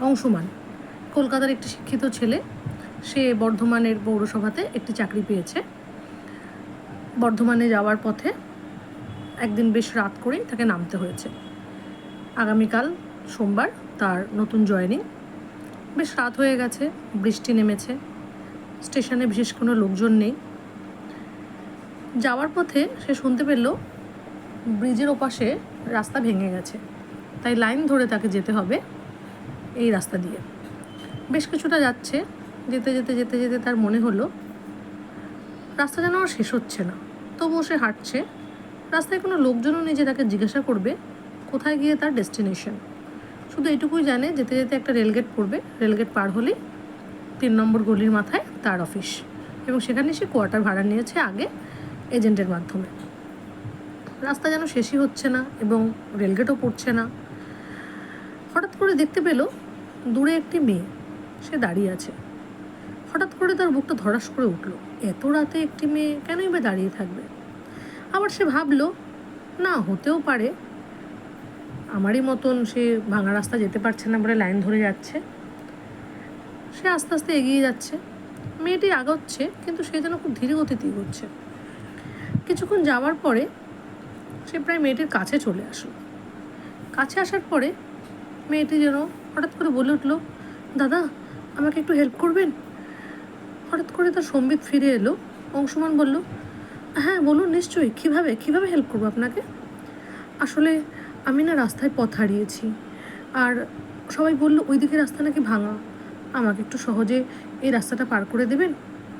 অংশমান। কলকাতার একটি শিক্ষিত ছেলে, সে বর্ধমানের পৌরসভাতে একটি চাকরি পেয়েছে। বর্ধমানে যাওয়ার পথে একদিন বেশ রাত করেই তাকে নামতে হয়েছে। আগামীকাল সোমবার তার নতুন জয়েনিং। বেশ রাত হয়ে গেছে, বৃষ্টি নেমেছে, স্টেশনে বিশেষ কোনো লোকজন নেই। যাওয়ার পথে সে শুনতে পেল, ব্রিজের ওপাশে রাস্তা ভেঙে গেছে। তাই লাইন ধরে তাকে যেতে হবে। এই রাস্তা দিয়ে। বেশ কিছুটা যাচ্ছে, যেতে যেতে যেতে যেতে তার মনে হলো, রাস্তা যেন আর শেষ হচ্ছে না। তবুও সে হাঁটছে। রাস্তায় কোনো লোকজনও নেই যে তাকে জিজ্ঞাসা করবে, কোথায় গিয়ে তার ডেস্টিনেশন। শুধু এটুকুই জানে, যেতে যেতে একটা রেলগেট পড়বে। রেলগেট পার হলেই তিন নম্বর গলির মাথায় তার অফিস। এবং সেখানে সে কোয়ার্টার ভাড়া নিয়েছে আগে এজেন্টের মাধ্যমে। রাস্তা যেন শেষই হচ্ছে না এবং রেলগেটও পড়ছে না। হঠাৎ করে দেখতে পেল দূরে একটি মেয়ে, সে দাঁড়িয়ে আছে। হঠাৎ করে তার বুকটা ধরাস করে উঠল। এত রাতে একটি মেয়ে কেনই বা দাঁড়িয়ে থাকবে? আবার সে ভাবলো, না, হতেও পারে। আমারই মতন সে ভাঙা রাস্তা যেতে পারছে না বলে লাইন ধরে যাচ্ছে। সে আস্তে আস্তে এগিয়ে যাচ্ছে। মেয়েটি আগাচ্ছে, কিন্তু সে যেন খুব ধীরে গতিতে এগোচ্ছে। কিছুক্ষণ যাওয়ার পরে সে প্রায় মেয়েটির কাছে চলে আসলো। কাছে আসার পরে মেয়েটি যেন হঠাৎ করে বলে উঠল, দাদা, আমাকে একটু হেল্প করবেন? হঠাৎ করে তার সম্বিত ফিরে এলো। অংশমান বলল হ্যাঁ বলুন নিশ্চয়ই। কীভাবে কীভাবে হেল্প করব আপনাকে? আসলে আমি না রাস্তায় পথ হারিয়েছি। আর সবাই বলল ওই দিকে রাস্তা নাকি ভাঙা। আমাকে একটু সহজে এই রাস্তাটা পার করে দেবেন?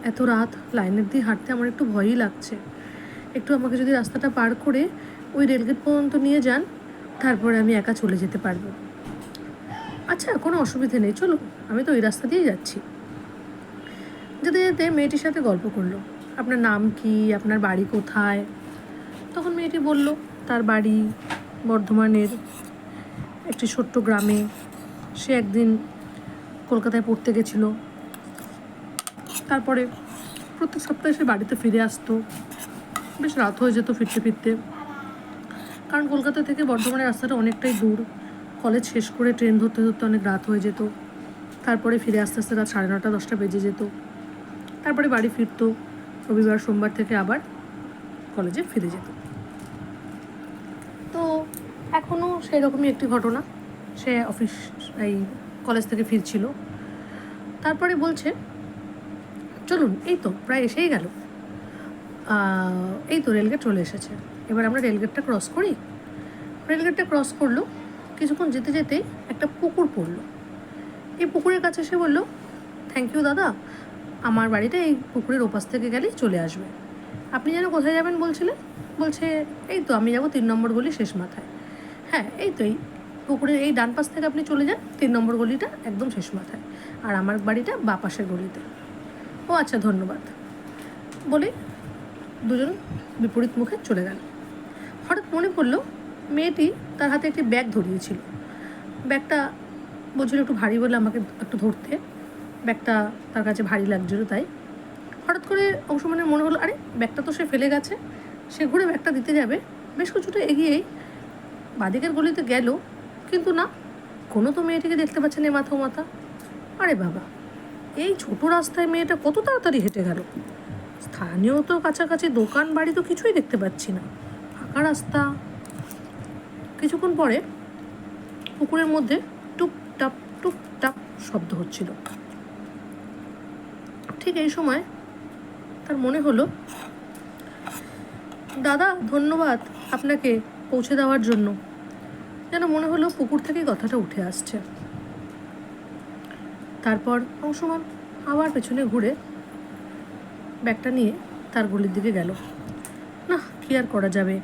এত রাত লাইনের দিয়ে হাঁটতে আমার একটু ভয়ই লাগছে। একটু আমাকে যদি রাস্তাটা পার করে ওই রেলগেট পর্যন্ত নিয়ে যান, তারপরে আমি একা চলে যেতে পারব। আচ্ছা কোনো অসুবিধে নেই, চলো, আমি তো ওই রাস্তা দিয়েই যাচ্ছি। যেতে যেতে মেয়েটির সাথে গল্প করল। আপনার নাম কি? আপনার বাড়ি কোথায়? তখন মেয়েটি বলল, তার বাড়ি বর্ধমানের একটি ছোট্ট গ্রামে। সে একদিন কলকাতায় পড়তে গেছিল। তারপরে প্রত্যেক সপ্তাহে সে বাড়িতে ফিরে আসতো। বেশ রাত হয়ে যেত ফিরতে ফিরতে। কারণ কলকাতা থেকে বর্ধমানের রাস্তাটা অনেকটাই দূর। কলেজ শেষ করে ট্রেন ধরতে ধরতে অনেক রাত হয়ে যেত। তারপরে ফিরে আস্তে আস্তে রাত সাড়ে নটা দশটা বেজে যেত। তারপরে বাড়ি ফিরতো, রবিবার, সোমবার থেকে আবার কলেজে ফিরে যেত। তো এখনও সেই রকমই একটি ঘটনা। সে অফিস, এই কলেজ থেকে ফিরছিল। তারপরে বলছে, চলুন, এই তো, প্রায় এসেই গেল। এই তো রেলগেট চলে এসেছে। এবার আমরা রেলগেটটা ক্রস করি? রেলগেটটা ক্রস করল। কিছুক্ষণ যেতে যেতেই একটা পুকুর পড়ল। এই পুকুরের কাছে এসে বলল থ্যাংক ইউ দাদা। আমার বাড়িটা এই পুকুরের ওপাশ থেকে গেলেই চলে আসবে। আপনি যেন কোথায় যাবেন বলছিলেন? বলছে, এই তো, আমি যাব তিন নম্বর গলি শেষ মাথায়। হ্যাঁ এই তো, এই পুকুরের এই ডান পাশ থেকে আপনি চলে যান, তিন নম্বর গলিটা একদম শেষ মাথায়, আর আমার বাড়িটা বা পাশের গলিতে। ও আচ্ছা ধন্যবাদ। বলে দুজন বিপরীত মুখে চলে গেল। হঠাৎ মনে পড়ল মেয়েটি তার হাতে একটি ব্যাগ ধরিয়েছিল। ব্যাগটা বলছিল একটু ভারী বলে আমাকে একটু ধরতে। ব্যাগটা তার কাছে ভারী লাগছিল তাই। হঠাৎ করে অংশমানের মনে হলো, আরে, ব্যাগটা তো সে ফেলে গেছে। সে ঘুরে ব্যাগটা দিতে যাবে। বেশ কিছুটা এগিয়েই বাদিকের গলিতে গেল। কিন্তু না, কোনো তো মেয়েটিকে দেখতে পাচ্ছে না মাথা মাথা। আরে বাবা, এই ছোট রাস্তায় মেয়েটা কত তাড়াতাড়ি হেঁটে গেল? স্থানীয় তো কাছাকাছি দোকান বাড়ি তো কিছুই দেখতে পাচ্ছি না। ফাঁকা রাস্তা কিছুক্ষণ পরে পুকুরের মধ্যে টুপটাপ টুপটাপ শব্দ হচ্ছিল। ঠিক এই সময় তার মনে হলো, দাদা, ধন্যবাদ আপনাকে পৌঁছে দেওয়ার জন্য। যেন মনে হলো পুকুর থেকে কথাটা উঠে আসছে। তারপর অংশমান আবার পেছনে ঘুরে ব্যাগটা নিয়ে তার গলির দিকে গেল। না কি আর করা যাবে?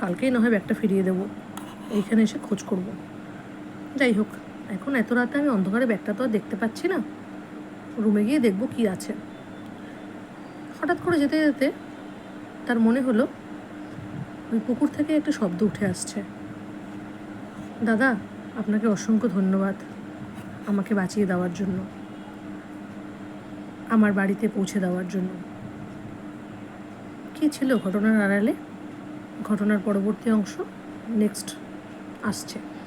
কালকেই না হয় ব্যাগটা ফিরিয়ে দেবো। এইখানে এসে খোঁজ করব। যাই হোক, এখন এত রাতে আমি অন্ধকারে ব্যাগটা তো আর দেখতে পাচ্ছি না। রুমে গিয়ে দেখব কি আছে। হঠাৎ করে যেতে যেতে তার মনে হলো, ওই পুকুর থেকে একটা শব্দ উঠে আসছে। দাদা, আপনাকে অসংখ্য ধন্যবাদ আমাকে বাঁচিয়ে দেওয়ার জন্য। আমার বাড়িতে পৌঁছে দেওয়ার জন্য। কী ছিল ঘটনার আড়ালে? ঘটনার পরবর্তী অংশ? নেক্সট আসছে।